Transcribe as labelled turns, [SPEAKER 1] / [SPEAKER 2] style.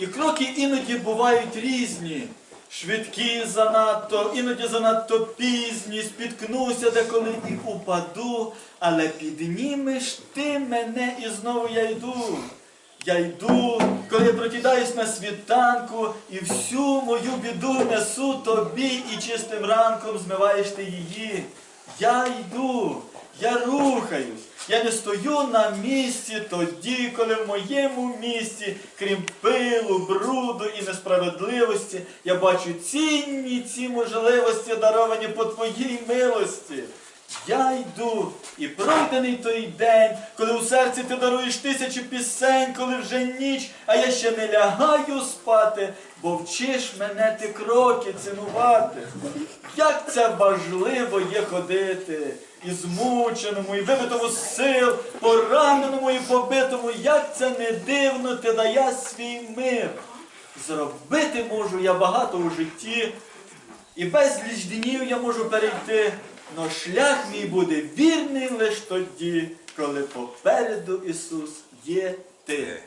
[SPEAKER 1] І кроки іноді бувають різні. Швидкі занадто, іноді занадто пізні, спіткнуся деколи і упаду, але піднімеш ти мене і знову я йду. Я йду, коли прокидаюсь на світанку, і всю мою біду несу тобі, і чистим ранком змиваєш ти її. Я йду, я рухаюсь, я не стою на місці тоді, коли в моєму місті, крім пилу, бруду і несправедливості, я бачу цінні ці можливості, даровані по твоїй милості. Я йду, і пройдений той день, коли у серці ти даруєш тисячі пісень, коли вже ніч, а я ще не лягаю спати, бо вчиш мене ти кроки цінувати. Як це важливо є ходити, і змученому, і вибитому з сил, пораненому і побитому, як це не дивно ти дає свій мир. Зробити можу я багато у житті, і безліч днів я можу перейти, но шлях мій буде вірний лиш тоді, коли попереду Ісус є ти.